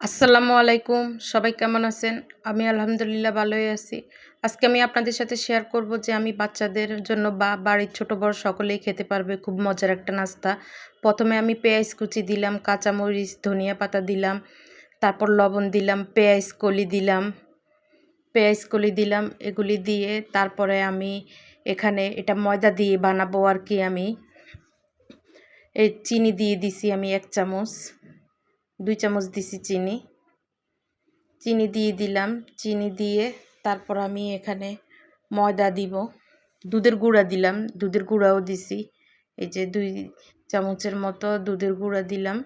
আসসালামু আলাইকুম। সবাই কেমন আছেন? আমি আলহামদুলিল্লাহ ভালোই আছি। আজকে আমি আপনাদের সাথে শেয়ার করব যে আমি বাচ্চাদের জন্য বা বাড়ির ছোট বড় সকলেই খেতে পারবে খুব মজার একটা নাস্তা। প্রথমে আমি পেঁয়াজ কুচি দিলাম, কাঁচামরিচ, ধনিয়া পাতা দিলাম, তারপর লবণ দিলাম, পেঁয়াজ কলি দিলাম, পেঁয়াজ কলি দিলাম, এগুলি দিয়ে তারপরে আমি এখানে এটা ময়দা দিয়ে বানাবো আর কি আমি। এই চিনি দিয়ে দিছি আমি এক চামচ। দুই চামচ দিছি চিনি। চিনি দিয়ে দিলাম। চিনি দিয়ে তারপর আমি এখানে ময়দা দিব। দুধের গুঁড়া দিলাম। দুধের গুঁড়াও দিছি। এই যে দুই চামচের মতো দুধের গুঁড়া দিলাম।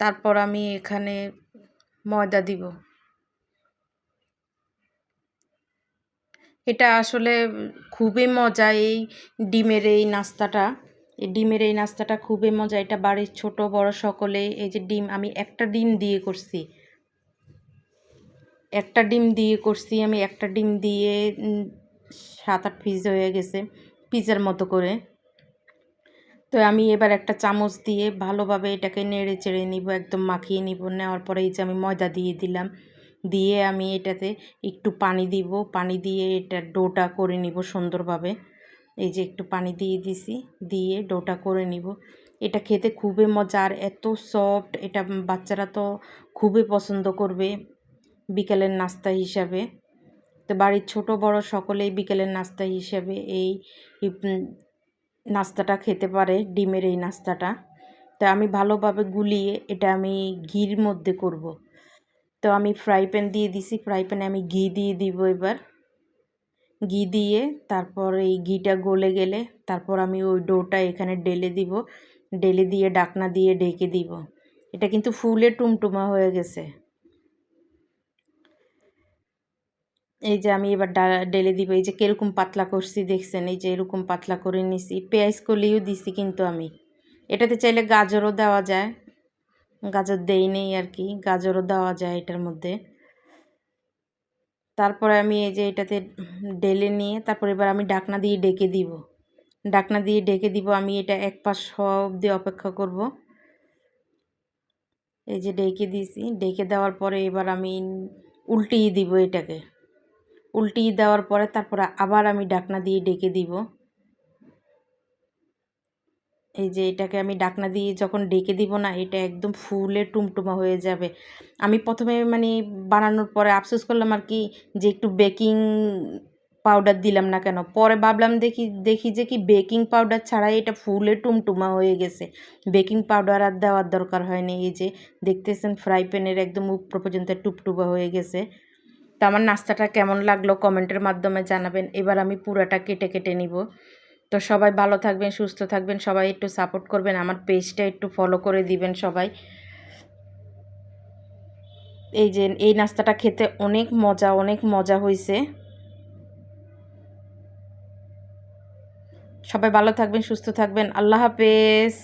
তারপর আমি এখানে ময়দা দিব। এটা আসলে খুবই মজা এই ডিমের এই নাস্তাটা। এই ডিমের এই নাস্তাটা খুবই মজা, এটা বাড়ির ছোট বড় সকলে, এই যে ডিম, আমি একটা ডিম দিয়ে করছি। একটা ডিম দিয়ে করছি, আমি একটা ডিম দিয়ে সাত আট পিস হয়ে গেছে পিজার মতো করে। তো আমি এবার একটা চামচ দিয়ে ভালোভাবে এটাকে নেড়ে চেড়ে নিব, একদম মাখিয়ে নিব, নেওয়ার পরে এই যে আমি ময়দা দিয়ে দিলাম, দিয়ে আমি এটাতে একটু পানি দিব, পানি দিয়ে এটা ডোটা করে নিব সুন্দরভাবে। এই যে একটু পানি দিয়ে দিছি, দিয়ে ডোটা করে নিব। এটা খেতে খুবই মজা, আর এত সফট এটা বাচ্চারা তো খুবই পছন্দ করবে বিকেলের নাস্তা হিসাবে। তো বাড়ির ছোট বড় সকলেই বিকেলের নাস্তা হিসাবে এই নাস্তাটা খেতে পারে, ডিমের এই নাস্তাটা। তো আমি ভালোভাবে গুলিয়ে এটা আমি ঘির মধ্যে করব। তো আমি ফ্রাই প্যান দিয়ে দিছি, ফ্রাই প্যানে আমি ঘি দিয়ে দিব এবার। ঘি দিয়ে তারপর এই ঘিটা গলে গেলে তারপর আমি ওই ডোটা এখানে ডেলে দিব। ডেলে দিয়ে ডাকনা দিয়ে ঢেকে দিব। এটা কিন্তু ফুলে টুমটুমা হয়ে গেছে। এই যে আমি এবার ডেলে দিব। এই যে কীরকম পাতলা করছি দেখছেন? এই যে এরকম পাতলা করে নিছি। পেঁয়াজ কলিও দিছি কিন্তু আমি। এটাতে চাইলে গাজরও দেওয়া যায়। গাজর দেই নেই আর কি। গাজরও দেওয়া যায় এটার মধ্যে। তারপরে আমি এই যে এটাতে ডেলে নিয়ে তারপর এবার আমি ডাকনা দিয়ে ডেকে দিব। ডাকনা দিয়ে ডেকে দিব, আমি এটা এক পাশ হওয়া অবধি অপেক্ষা করব। এই যে ডেকে দিয়েছি ডেকে দেওয়ার পরে এবার আমি উল্টিয়ে দিব এটাকে। উল্টিয়ে দেওয়ার পরে তারপরে আবার আমি ডাকনা দিয়ে ডেকে দিব। এই যে এটাকে আমি ডাকনা দিয়ে যখন ডেকে দিব না, এটা একদম ফুলে টুমটুমা হয়ে যাবে। আমি প্রথমে মানে বানানোর পরে আফসোস করলাম আর কি যে একটু বেকিং পাউডার দিলাম না কেন। পরে ভাবলাম দেখি দেখি যে কি বেকিং পাউডার ছাড়াই এটা ফুলে টুমটুমা হয়ে গেছে। বেকিং পাউডার আর দেওয়ার দরকার হয়নি। এই যে দেখতেছেন ফ্রাই প্যানের একদম উপর পর্যন্ত টুপটুপা হয়ে গেছে। তো আমার নাস্তাটা কেমন লাগল কমেন্টের মাধ্যমে জানাবেন। এবার আমি পুরাটা কেটে কেটে নিব। তো সবাই ভালো থাকবেন, সুস্থ থাকবেন, সবাই একটু সাপোর্ট করবেন, আমার পেজটা একটু ফলো করে দিবেন সবাই। এই যে, এই নাস্তাটা খেতে অনেক মজা অনেক মজা হয়েছে সবাই ভালো থাকবেন, সুস্থ থাকবেন, আল্লাহ হাফেজ।